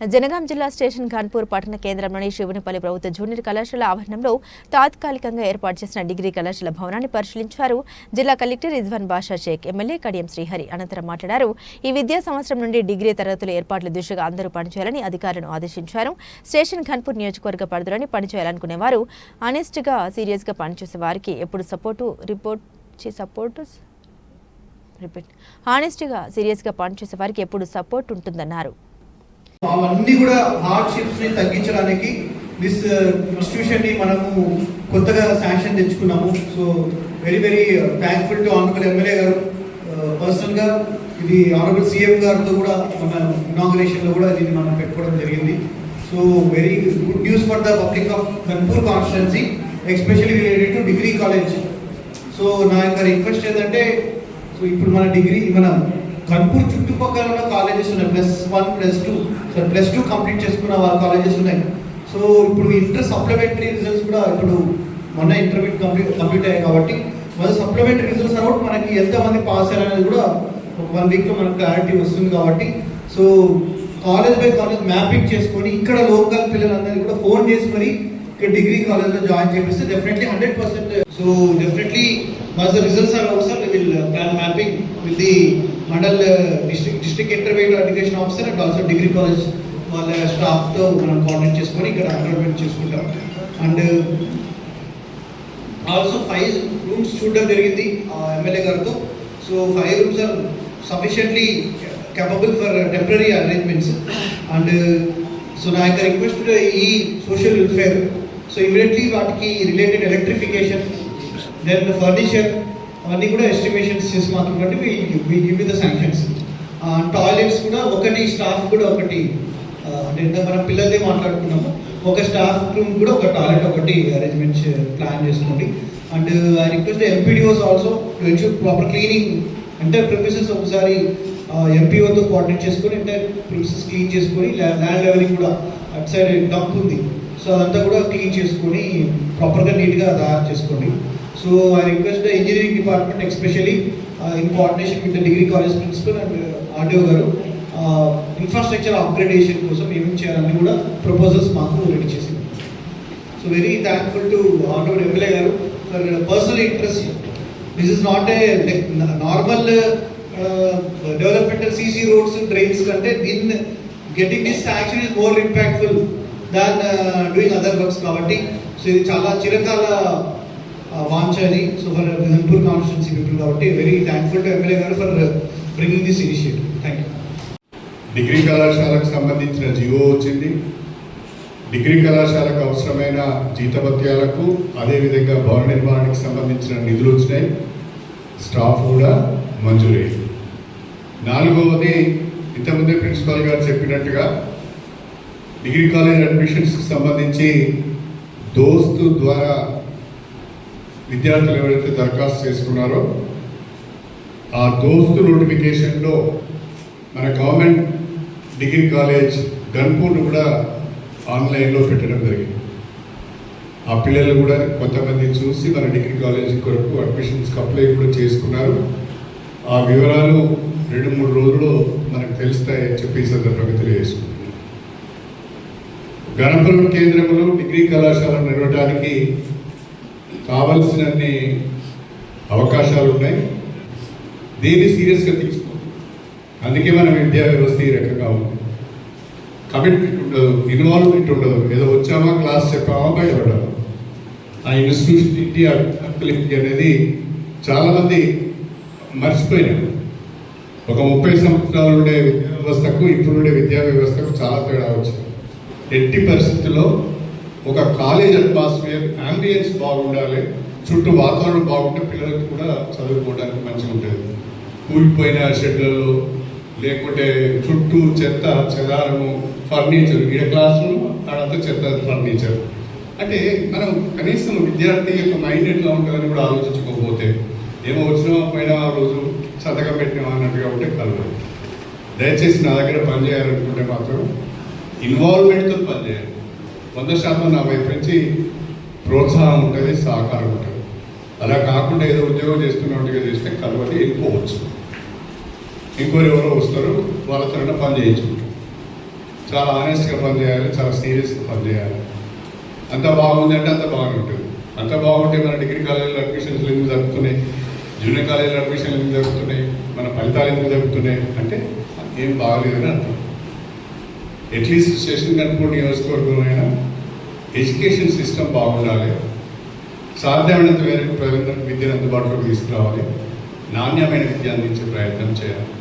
జనగాం జిల్లా స్టేషన్ ఖాన్పూర్ పట్టణ కేంద్రంలోని శివునిపల్లి ప్రభుత్వ జూనియర్ కళాశాల ఆవరణంలో తాత్కాలికంగా ఏర్పాటు చేసిన డిగ్రీ కళాశాల భవనాన్ని పరిశీలించారు. జిల్లా కలెక్టర్ రిజ్వాన్ బాషా షేక్ ఎమ్మెల్యే కడియం శ్రీహరి అనంతరం మాట్లాడారు. ఈ విద్యా సంవత్సరం నుండి డిగ్రీ తరగతుల ఏర్పాట్ల దిశగా అందరూ పనిచేయాలని అధికారులను ఆదేశించారు. స్టేషన్ ఖాన్పూర్ నియోజకవర్గ పరిధిలోని పనిచేయాలనుకునేవారు ఆనెస్ట్గా సీరియస్గా పనిచేసే వారికి ఎప్పుడు సపోర్టు రిపోర్ట్ సపోర్టు రిపీట్. హానెస్ట్గా సీరియస్గా పనిచేసే వారికి ఎప్పుడు సపోర్ట్ ఉంటుందన్నారు. అవన్నీ కూడా హార్డ్షిప్స్ని తగ్గించడానికి దిస్ ఇన్స్టిట్యూషన్ uh, ని మనము కొత్తగా శాంక్షన్ తెచ్చుకున్నాము. So very very thankful to honourable MLA garu. Uh, పర్సనల్గా ఇది ఆనరబుల్ సీఎం గారితో కూడా మన ఇనాగ్రేషన్లో కూడా దీన్ని మనం పెట్టుకోవడం జరిగింది. So very good news for the public of Kanpur constituency especially related to degree college so నా యొక్క రిక్వెస్ట్ ఏంటంటే సో ఇప్పుడు మన డిగ్రీ మన కన్పూర్ చుట్టుపక్కల ఉన్న కాలేజెస్ ఉన్నాయి. Plus one plus two so plus two complete చేసుకున్న కాలేజెస్ ఉన్నాయి. సో ఇప్పుడు ఇంటర్ సప్లిమెంటరీ రిజల్ట్స్ కూడా ఇప్పుడు మొన్న ఇంటర్మీడియట్ కంప్లీట్ కంప్లీట్ అయ్యాయి కాబట్టి మన సప్లిమెంటరీ రిజల్ట్స్ అరౌట్ మనకి ఎంతమంది పాస్ అయ్యారనేది కూడా ఒక వన్ వీక్లో మనకు క్లారిటీ వస్తుంది కాబట్టి. So college by college mapping చేసుకొని ఇక్కడ లోకల్ పిల్లలందరినీ కూడా ఫోన్ చేసుకొని ఇక్కడ డిగ్రీ కాలేజ్లో జాయిన్ చేపిస్తే definitely hundred percent so definitely once the results are out sir we will uh, plan mapping with the mandal uh, district district intermediate education officer and also degree college వాళ్ళ స్టాఫ్తో మనం coordinate చేసుకొని ఇక్కడ agreement చేసుకుంటాం and also five rooms చూడడం జరిగింది MLA గారితో so five rooms are sufficiently capable for temporary arrangements and so నా యొక్క రిక్వెస్ట్ ఈ సోషల్ వెల్ఫేర్ సో ఇమీడియట్లీ వాటికి రిలేటెడ్ ఎలక్ట్రిఫికేషన్ దెన్ ఫర్నిచర్ అవన్నీ కూడా ఎస్టిమేషన్స్ చేసి మాత్రం బట్టి we give the sanctions toilets కూడా ఒకటి స్టాఫ్ కూడా ఒకటి. అంటే మనం పిల్లలదే మాట్లాడుకున్నాము. ఒక స్టాఫ్ రూమ్ కూడా ఒక టాయిలెట్ ఒకటి అరేంజ్మెంట్స్ ప్లాన్ చేసుకోండి. And I request MPDOs also to ensure proper cleaning అంటే ప్రిమిసెస్ ఒకసారి ఎంపీఓతో కోఆర్డినేట్ చేసుకొని అంటే ప్రిమిసెస్ క్లీన్ చేసుకొని ల్యాండ్ లెవెలింగ్ కూడా అటు సైడ్ డంప్ ఉంది. సో అదంతా కూడా క్లీన్ చేసుకొని ప్రాపర్గా నీట్గా తయారు చేసుకోండి. So I request engineering department especially in coordination with degree college principal and RDO garu infrastructure upgradation కోసం ఏమేమి చేయాలని కూడా ప్రపోజల్స్ మాకు రెడీ చేసింది. So very thankful to auto MLA garu for personal interest this is not a normal developmental CC roads drains కంటే దీన్ని getting this action is more impactful than doing other works కాబట్టి. So ఇది చాలా చిరకాల వాంచాలి so for Dhanpur constituency people కాబట్టి very thankful to MLA garu for bringing this initiative thank you degree కళాశాలకు సంబంధించిన జియో వచ్చింది. డిగ్రీ కళాశాలకు అవసరమైన జీతభత్యాలకు అదేవిధంగా భవన నిర్మాణానికి సంబంధించిన నిధులు వచ్చినాయి. స్టాఫ్ కూడా మంజూరయ్యింది నాలుగవది ఇంతకుముందే ప్రిన్సిపాల్ గారు చెప్పినట్టుగా డిగ్రీ కాలేజ్ అడ్మిషన్స్కి సంబంధించి దోస్తు ద్వారా విద్యార్థులు ఎవరైతే దరఖాస్తు చేసుకున్నారో ఆ దోస్తు నోటిఫికేషన్లో మన గవర్నమెంట్ డిగ్రీ కాలేజ్ గన్పూర్ను కూడా ఆన్లైన్లో పెట్టడం జరిగింది. ఆ పిల్లలు కూడా కొంతమంది చూసి మన డిగ్రీ కాలేజ్ కొరకు అడ్మిషన్స్కి అప్లై కూడా చేసుకున్నారు. ఆ వివరాలు రెండు మూడు రోజుల్లో మనకు తెలుస్తాయని చెప్పి సందర్భంగా తెలియజేసుకుంటున్నాం గణపురం కేంద్రంలో డిగ్రీ కళాశాల నడవడానికి కావలసినన్ని అవకాశాలు ఉన్నాయి దీన్ని సీరియస్గా తీసుకో. అందుకే మన విద్యా వ్యవస్థ ఈ రకంగా ఉంది. కమిట్మెంట్ ఉండదు ఇన్వాల్వ్మెంట్ ఉండదు. ఏదో వచ్చామా క్లాస్ చెప్పామా బయటపడ్డామా? ఆ ఇన్స్టిట్యూషన్ ఇంటి అక్లిప్టి అనేది చాలామంది మర్చిపోయినారు. ఒక ముప్పై సంవత్సరాలు ఉండే విద్యా వ్యవస్థకు ఇప్పుడుండే విద్యా వ్యవస్థకు చాలా తేడా వచ్చింది. ఎట్టి పరిస్థితుల్లో ఒక కాలేజ్ అట్మాస్ఫియర్ అంబియన్స్ బాగుండాలి చుట్టూ వాతావరణం బాగుంటే పిల్లలకు కూడా చదువుకోవడానికి మంచిగా ఉంటుంది. కూలిపోయిన షెడ్లలో లేకుంటే చుట్టూ చెత్త చెదారము ఫర్నిచర్ ఈడ క్లాస్ రూమ్ ఆడంతా చెత్త ఫర్నిచర్ అంటే మనం కనీసం విద్యార్థి యొక్క మైండ్ ఎట్లా ఉంటుందని కూడా ఆలోచించుకోకపోతే ఏమో వచ్చినామా పోయినా ఆ రోజు సంతకం పెట్టినామా అన్నట్టుగా ఉంటే కలవదు. దయచేసి నా దగ్గర పని చేయాలనుకుంటే మాత్రం ఇన్వాల్వ్మెంట్తో పనిచేయాలి. వంద శాతం నా వైపు నుంచి ప్రోత్సాహం ఉంటుంది సహకారం ఉంటుంది. అలా కాకుండా ఏదో ఉద్యోగం చేస్తున్నట్టుగా చేస్తే కలవటి వెళ్ళిపోవచ్చు. ఇంకోరు ఎవరో వస్తారు వాళ్ళతో పని చేయించుకుంటారు. చాలా ఆనెస్ట్గా పనిచేయాలి చాలా సీరియస్గా పనిచేయాలి అంత బాగుందంటే అంత బాగానే ఉంటుంది అంత బాగుంటే మన డిగ్రీ కాలేజీలో అడ్మిషన్స్ ఎందుకు జరుగుతున్నాయి? జూనియర్ కాలేజీలో అడ్మిషన్లు ఎందుకు జరుగుతున్నాయి? మన ఫలితాలు ఎందుకు జరుగుతున్నాయి? అంటే ఏం బాగలేదని అర్థం. అట్లీస్ట్ స్టేషన్ కనుకోండి నియోజకవర్గం అయినా ఎడ్యుకేషన్ సిస్టమ్ బాగుండాలి. సాధ్యమైనంత మేరకు ప్రజలందరికీ విద్యను అందుబాటులోకి తీసుకురావాలి. నాణ్యమైన విద్య అందించే ప్రయత్నం చేయాలి.